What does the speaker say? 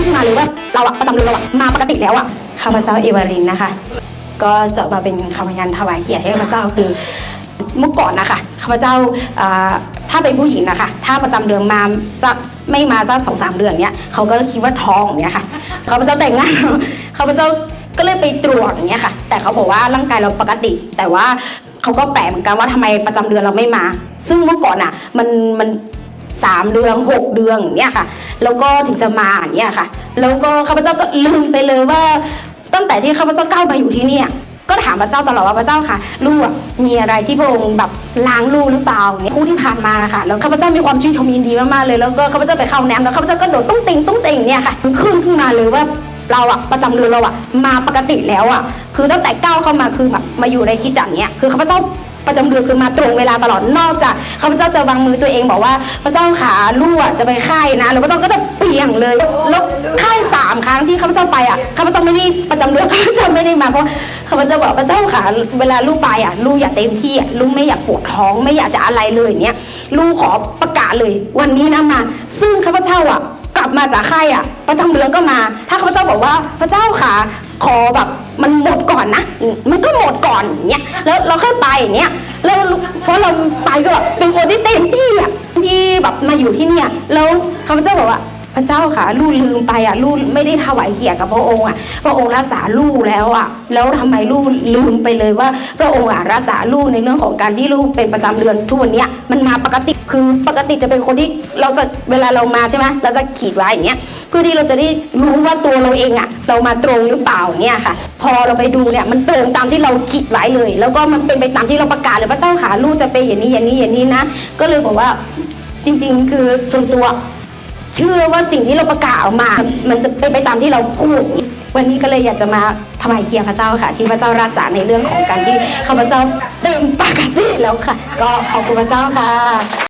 แล้วก็มันขึ้นมาเลยว่าเราอะประจำเดือนเราอะมาปกติแล้วอะข้าพเจ้าเอวารินนะคะ ก็จะมาเป็นคำพยานถวายเกียรติให้ข้าพเจ้าคือเมื่อก่อนนะคะข้าพเจ้าถ้าเป็นผู้หญิงนะคะ ถ้าประจำเดือนมาสักไม่มาสักสองสามเดือนเนี้ยเขาก็คิดว่าท้องเนี้ยค่ะข้าพเจ้าแต่งงานข้าพเจ้าก็เลยไปตรวจเงี้ยค่ะ แต่เขาบอกว่าร่างกายเราปกติ แต่ว่าเขาก็แปลกเหมือนกันว่าทำไมประจำเดือนเราไม่มา ซึ่งเมื่อก่อนอะมันมันสามเดือนหกเดือนเนี้ยค่ะ แล้วก็ถึงจะมาอย่างเนี้ยค่ะ แล้วก็ข้าพเจ้าก็ลืมไปเลยว่า ตั้งแต่ที่ข้าพเจ้าก้าวมาอยู่ที่เนี่ยก็ถามพระเจ้าตลอดว่าพระเจ้าค่ะ ลูกมีอะไรที่พระองค์แบบล้างลูกหรือเปล่าเงี้ยคู่ที่ผ่านมานะคะแล้วข้าพเจ้ามีความชื่นชมยินดีมากๆเลยแล้วก็ข้าพเจ้าไปเข้าแนมแล้วข้าพเจ้าก็โดดต้องติงต้องติงเนี่ยค่ะขึ้นขึ้นมาเลยว่าเราอะประจำเดือนเราอะมาปกติแล้วอะคือตั้งแต่ก้าวเข้ามาคือแบบมาอยู่ในคิดจักเนี้ยคือข้าพเจ้าประจำเดือนคือมาตรงเวลาตลอดนอกจากข้าพเจ้าจะวางมือตัวเองบอกว่าพระเจ้าขาลูกจะไปค่ายนะแล้วพระเจ้าก็จะเปลี่ยงเลย อะข้าพเจ้าไม่ได้ประจำเดือนข้าพเจ้าไม่ได้มาเพราะข้าพเจ้าบอกพระเจ้าค่ะเวลาลูกไปอะลูกอยากเต็มที่อะลูกไม่อยากปวดท้องไม่อยากจะอะไรเลยอย่างเนี้ยลูกขอประกาศเลย วันนี้นะมา ซึ่งข้าพเจ้าอะกลับมาจากค่ายอะ ประจำเดือนก็มา ถ้าข้าพเจ้าบอกว่าพระเจ้าค่ะขอแบบมันหมดก่อนนะมันก็หมดก่อนอย่างเนี้ยแล้วเราค่อยไปอย่างเนี้ยแล้วเพราะเราไปก็แบบเป็นคนที่เต็มที่อะที่แบบมาอยู่ที่เนี่ยแล้วข้าพเจ้าบอกว่า พระเจ้าค่ะลูกลืมไปอะลูกไม่ได้ถวายเกียรติกับพระองค์อะพระองค์รักษาลูกแล้วอะ แล้วทำไมลูกลืมไปเลยว่า พระองค์อะรักษาลูกในเรื่องของการที่ลูกเป็นประจำเดือนทุกวันเนี้ยมันมาปกติคือปกติจะเป็นคนที่เราจะเวลาเรามาใช่ไหมเราจะขีดไว้อย่างเงี้ยเพื่อที่เราจะได้รู้ว่าตัวเราเองอะ เรามาตรงหรือเปล่าเนี่ยค่ะ พอเราไปดูเนี่ยมันตรงตามที่เราคิดไว้เลย แล้วก็มันเป็นไปตามที่เราประกาศเลยพระเจ้าค่ะลูกจะเป็นอย่างนี้อย่างนี้อย่างนี้นะ ก็เลยบอกว่าจริง ๆ คือส่วนตัว ชื่อว่าสิ่งที่เราประกาศออกมา มันจะเป็นไปตามที่เราพูด วันนี้ก็เลยอยากจะมาถวายเกียรติพระเจ้าค่ะ ที่พระเจ้ารักษาในเรื่องของการที่ข้าพเจ้าเต็มปกติแล้วค่ะ ก็ขอบคุณพระเจ้าค่ะ